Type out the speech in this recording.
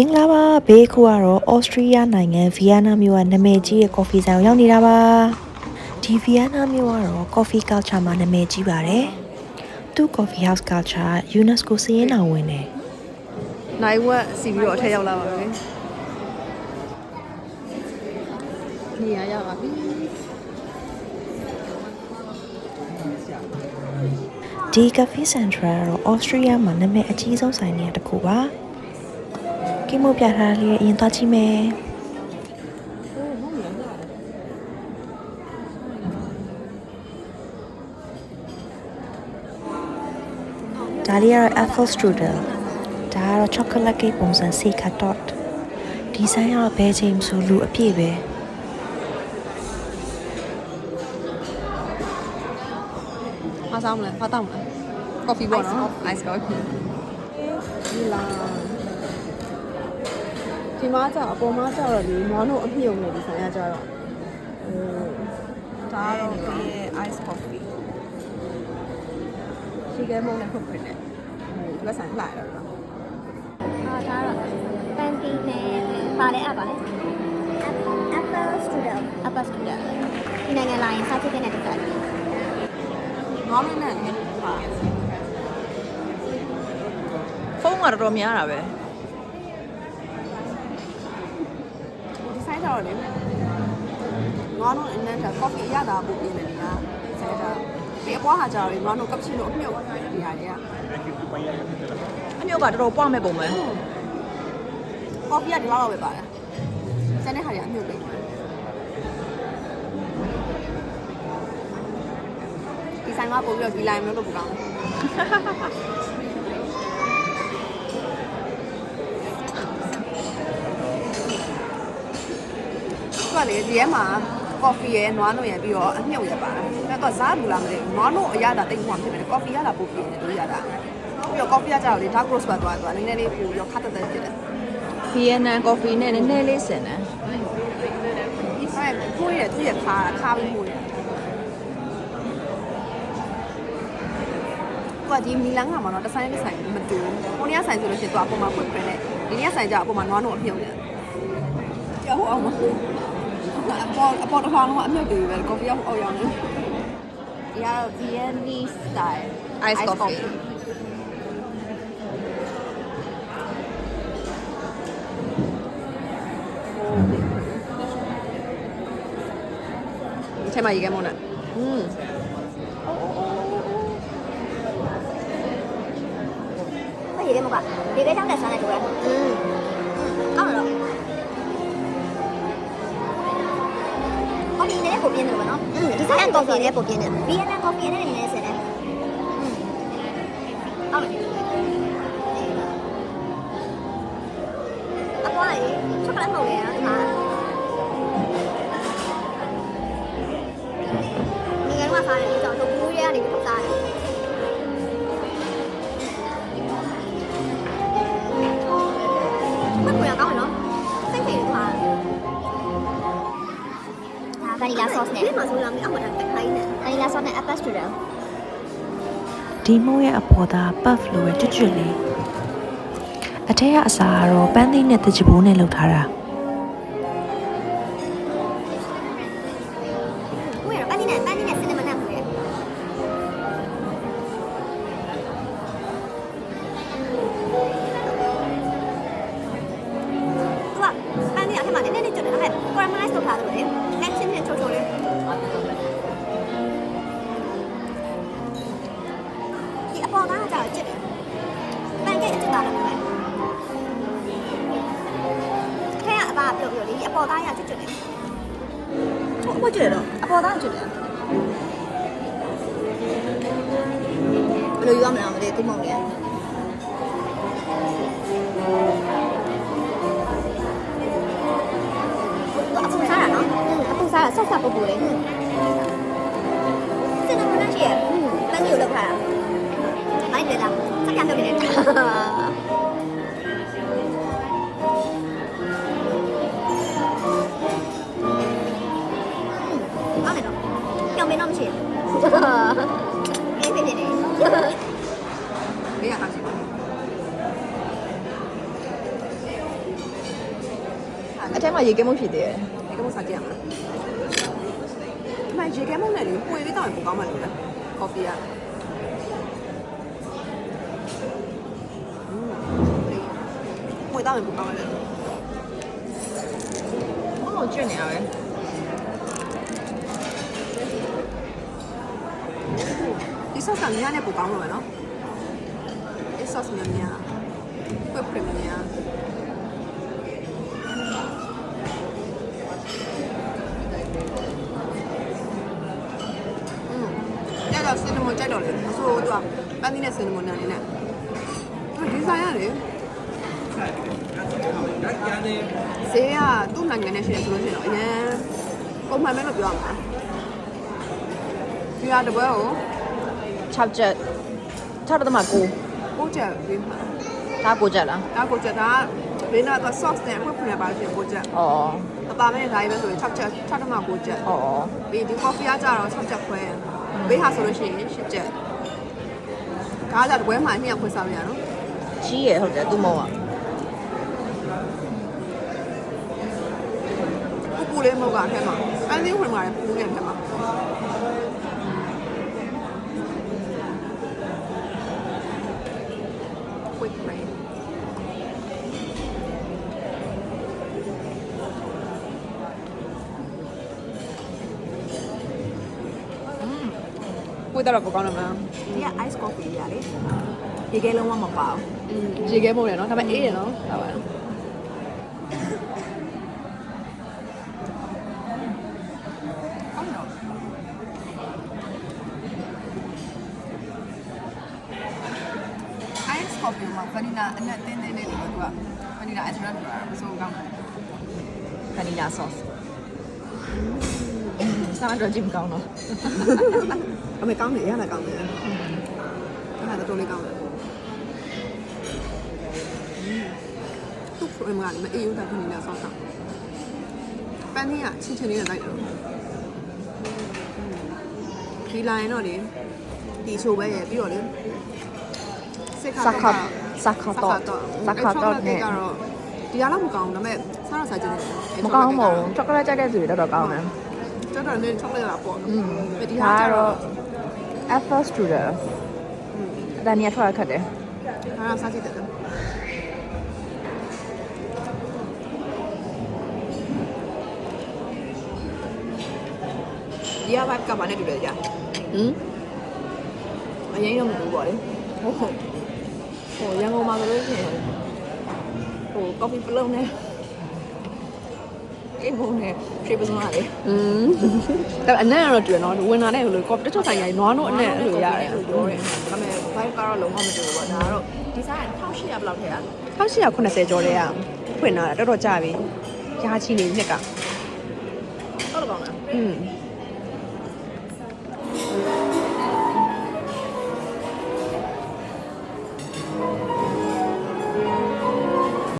မင်္ဂလာပါဘေးခုကတော့ဩစတြီးယားနိုင်ငံဗီယန်နာမြို့ကနာမည်ကြီးရဲ့ကော်ဖီဆိုင်ကိုရောက်နေတာပါဒီဗီယန်နာမြို့ကတော့ coffee culture မှာနာမည်ကြီးပါတယ်သူ coffee house culture UNESCO စာရင်းတော်ဝင်တယ်နိုင်ဝက်စီပြီးတော့အထက်ရောက်လာပါပြီနေရာရောက်ပါပြီဒီ cafe central ကတော့ဩစတြီးယားမှာနာမည်အကြီးဆုံးဆိုင်နေရာတစ်ခုပါ ကိမို့ပြထားလေးအရင်သွားကြည့်မယ်ဒါလေးကတော့ apple strudel ဒါကတော့ chocolate cake ပုံစံ sika dot ဒီဆိုင်ကတော့ဘယ်ချိန်မှဆိုလူအပြည့်ပဲအားစားမလဲဖားတောက်မလဲကော်ဖီပေါ့နော် ice coffee ဒီလာ ဒီမှာကြောက်အပေါ်မှာကြောက်တော့ဒီမောနိုအမြုံနဲ့ဒီဆိုင်ကကြောက်တော့ဟိုဒါတော့ဒီ ice coffee ဒီကဲမုံနဲ့ဖုတ်ခွင့်နဲ့ဒီကဆိုင်လှရတော့ဟာဒါတော့ pancake နဲ့ပါလဲအပ်ပါလဲ apple strudel apple strudel ဒီနိုင်ငံလာရင်စားချက်တဲ့တူတာကြီးငေါမင်းနဲ့ဖုန်းကတော်တော်များတာပဲ တော့လေငေါင်းနဲ့အနက်တာ coffee ရတာပို့ပြနေတယ်ကဆိုင်တာဒီအပွားဟာကြတော့ငေါင်းနဲ့ cappuccino အမြုပ်ဒီဟာတွေကအမြုပ်ကတော်တော်ပွားမဲ့ပုံပဲ coffee ကဒီလောက်တော့ပဲပါတယ်ကျန်တဲ့ဟာတွေအမြုပ်ပဲဒီဆိုင်ကပို့ပြီးတော့ဒီ line မျိုးလုပ်ပူကောင်းတယ်သူ ကလေဒီထဲမှာ coffee ရယ်နွားနို့ရယ်ပြီးတော့အမြုပ်ရယ်ပါတယ်။အဲ့တော့စားဘူးလားမသိဘူး။နွားနို့အရသာတိတ်မှဖြစ်နေတယ်။ coffee ရတာပိုပြင်းတယ်တို့ရတာ။ပြီးတော့ coffee ကကြောက်လေ dark roast ပဲသွားသွားနည်းနည်းလေးပိုပြီးတော့ခတ်တက်တက်ဖြစ်တယ်ဗီယက်နမ်ကော်ဖီနဲ့နည်းနည်းလေးဆင်တယ်။ဒီဆိုင်ကိုရသူ့ရခါခါပြီးမို့ရ။ဟိုကဒီမီလန်ကမှာတော့တစ်ဆိုင်တစ်ဆိုင်မတူဘူး။ဟိုနေ့ကဆိုင်ဆိုလို့ရှိရင်သူအပေါ်မှာဖွင့်ခွင့်နဲ့ဒီနေ့ကဆိုင်ကျအပေါ်မှာနွားနို့အမြုပ်နေတယ်။ကြောက်အောင်မဟုတ် အပေါ်အပေါ်တစ်ခါလုံးကအမြုပ်တွေပဲ coffee ရောက်အောင်ရောက်နေဒီကတော့ Viennese style ice coffee ဒီချိန်မှာရေခဲမုန်းနဲ့อืมမရေခဲမကရေခဲချောင်းနဲ့ဆန်းနေ တူတယ်อืมကောင်းတော့ကော်ဖီနဲ့ပုံပြင်းတယ်ပေါ့နော်ဒီဆိုင်ကကော်ဖီနဲ့ပုံပြင်းတယ်ဗီယက်နမ်ကော်ဖီနဲ့နည်းနည်းဆင်တယ်ဟုတ်တယ်အပွားရေချောကလက်မဟုတ်လေနော်ဒီမှာ လာဆော့စ်နဲ့ဒီမှာဆိုလာမြေအောက်မှာတက်ခိုင်းနေဗနီလာဆော့နဲ့ apple strudel ဒီမိုးရဲ့အပေါ်သား puff လိုပဲကျွတ်ကျွတ်လေးအထက်ကအစာကတော့ပန်းသီးနဲ့တကြပိုးနဲ့လုပ်ထားတာ ပြုတ်ပြုတ်လေးအပေါ်သားရကျွတ်ကျွတ်တယ်ဘယ်ကြည့်တော့အပေါ်သားကြည့်တယ်ဘယ်လိုယူရမလဲမသိဘူးမဟုတ်လေအပူစားတာနော်အပူစားတာဆော့ဆော့ပူပူလေးစနေမနက်ရှိရပန်းကြီးကိုလောက်ထားတာမိုက်တယ်လားစက္ကန့်တော့နေတယ် မင်းတော့မရှိဘူးအေးဖြစ်နေတယ်ဘေးကဟာကြည့်ပါအထက်မှာရေကဲမှုဖြစ်သေးတယ်ဒီကမစားကြရမှာအမရေကဲမုန်းနဲ့လေပွေလေးတောင်းရင်ပိုကောင်းမှလို့လေကော်ဖီကပွေတောင်းရင်ပိုကောင်းမှလေဟိုကျွတ်နေရပဲ sauce ကမြန်နဲ့ပိုကောင်းလို့ပဲနော်ဒီ sauce မြန်မြန်ပွေပွေမြန်မြန်อืมကြိုက်တော့စင်နမွန်ကြိုက်တော့လေမဆိုးသူကပန်းသီးနဲ့စင်နမွန်နဲ့နဲ့ဒီဇိုင်းရတယ်ဈေးကသူ့နိုင်ငံနဲ့ရှိတယ်ဆိုလို့ရှိရင်တော့အရင်ပုံမှန်ပဲလို့ပြောရမှာဒီဟာတစ်ပွဲကို 6ချက်6တော့မှ9ကိုချက်ပြီးမှာဒါ9ချက်လားဒါကိုချက်ဒါဘင်းတော့ sauce နဲ့ဖွင့်ဖွင့်ရပါလို့ရှိရင်ကိုချက်ဩအပါမဲ့ဒါကြီးပဲဆိုရင်6ချက်6တော့မှ9ချက်ဩဩပြီးဒီ coffee ကကြတော့6ချက်ခွဲဘေးဟာဆိုလို့ရှိရင်10ချက်ဒါကကြတစ်ပွဲမှာ200ခွဲစားလို့ရနော်ကြီးရဟုတ်တယ်သူ့မောင်ကပူပူလေးမဟုတ်ကအထက်မှာပန်းသီးဝင်มาတယ်ပူနေတဲ့အထက်မှာ quick brain ပူတော့ပိုကောင်းတယ်မလားဒီက ice coffee ရလေရေကဲလုံးဝမပါဘူးอืมရေခဲမုန်းတယ်နော်ဒါပေမဲ့အေးတယ်နော်ဒါပါနော်ကောင်းတော့ ice coffee မှာ vanilla အနက်တင်းတင်းလေးတွေတော့သူက vanilla extract ဆိုတာမဆိုးကောင်းတယ် vanilla sauce စားတော့ကြည့်မကောင်းတော့အမေကောင်းတယ်ရတာကောင်းတယ်အဲ့ဒါတော့တော်လေးကောင်းတယ်သူ့ frame ကလည်းမအေးဘူးတာ vanilla sauce ကပန်းကြီးကချင်းချင်းလေးနဲ့လိုက်တယ်ဒီလိုင်းတော့လေဒီချိုပဲရပြီးတော့လေ စစ်ခါစခတ်စခတ်တော့စခတ်တော့နဲ့နဲ့ကတော့ဒီအားတော့မကောင်းဘူးဒါပေမဲ့စားတော့စားကြည့်တယ်မကောင်းဘူးချောကလက်ကြိုက်တဲ့သူတွေတော့တော့ကောင်းတယ်တော်တော်လေးချောကလက်လာပေါ့อืมဒီဒါဟာကကတော့တော့ apple strudel ဒါနေရာထွက်ခတ်တယ်ဒါကစားကြည့်တယ်ဒီက vibe ကဘာနဲ့တူလဲကြာဟမ်အရင်တော့မဘူးပေါ့လေဟုတ်ဟုတ် ဟိုရန်ကုန်မှာဆိုလို့ရှိရင်ဟို coffee ပလုံးနဲ့အေးဘုံနဲ့ရွှေပစုံကလေ อืมဒါအနက်ကတော့တူရနော်ဝင်လာတဲ့ဟိုလိုကော်တချို့ဆိုင်ရိုင်းနွားနို့အနက်အဲ့လိုရတယ်လို့ပြောတယ်ဒါပေမဲ့ vibe ကတော့လုံးဝမတူဘူးပေါ့ဒါကတော့ ဒီဇိုင်း1800ဘယ်လောက်ထဲอ่ะ 1890ကျော်တဲ့ကဖွင့်လာတာတော်တော်ကြာပြီရာချီနေနှစ်က တော့ကောင်းလား อืม